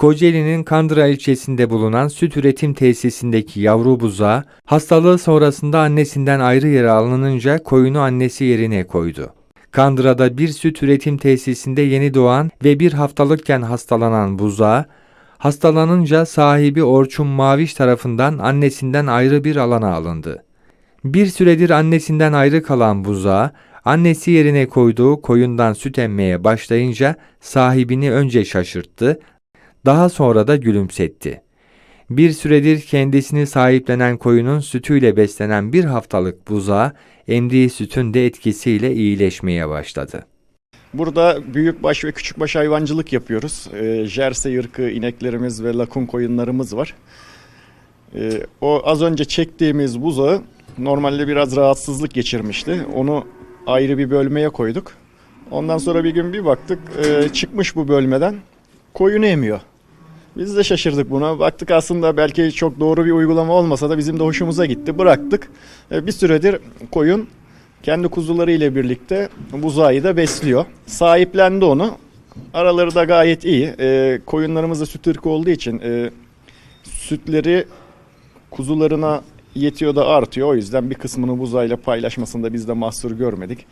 Kocaeli'nin Kandıra ilçesinde bulunan süt üretim tesisindeki yavru buzağı hastalığı sonrasında annesinden ayrı yere alınınca koyunu annesi yerine koydu. Kandıra'da bir süt üretim tesisinde yeni doğan ve bir haftalıkken hastalanan buzağı, hastalanınca sahibi Orçun Maviş tarafından annesinden ayrı bir alana alındı. Bir süredir annesinden ayrı kalan buzağı, annesi yerine koyduğu koyundan süt emmeye başlayınca sahibini önce şaşırttı, daha sonra da gülümsetti. Bir süredir kendisini sahiplenen koyunun sütüyle beslenen bir haftalık buzağı, emdiği sütün de etkisiyle iyileşmeye başladı. Burada büyükbaş ve küçükbaş hayvancılık yapıyoruz. E, Jersey ırkı ineklerimiz ve lakun koyunlarımız var. E, o az önce çektiğimiz buzağı normalde biraz rahatsızlık geçirmişti. Onu ayrı bir bölmeye koyduk. Ondan sonra bir gün bir baktık e, çıkmış bu bölmeden koyunu emiyor. Biz de şaşırdık buna. Baktık aslında belki çok doğru bir uygulama olmasa da bizim de hoşumuza gitti. Bıraktık. E, bir süredir koyun kendi kuzuları ile birlikte buzağı da besliyor. Sahiplendi onu. Araları da gayet iyi. E, koyunlarımız da süt ırkı olduğu için e, sütleri kuzularına yetiyor da artıyor. O yüzden bir kısmını buzağıyla paylaşmasında biz de mahsur görmedik.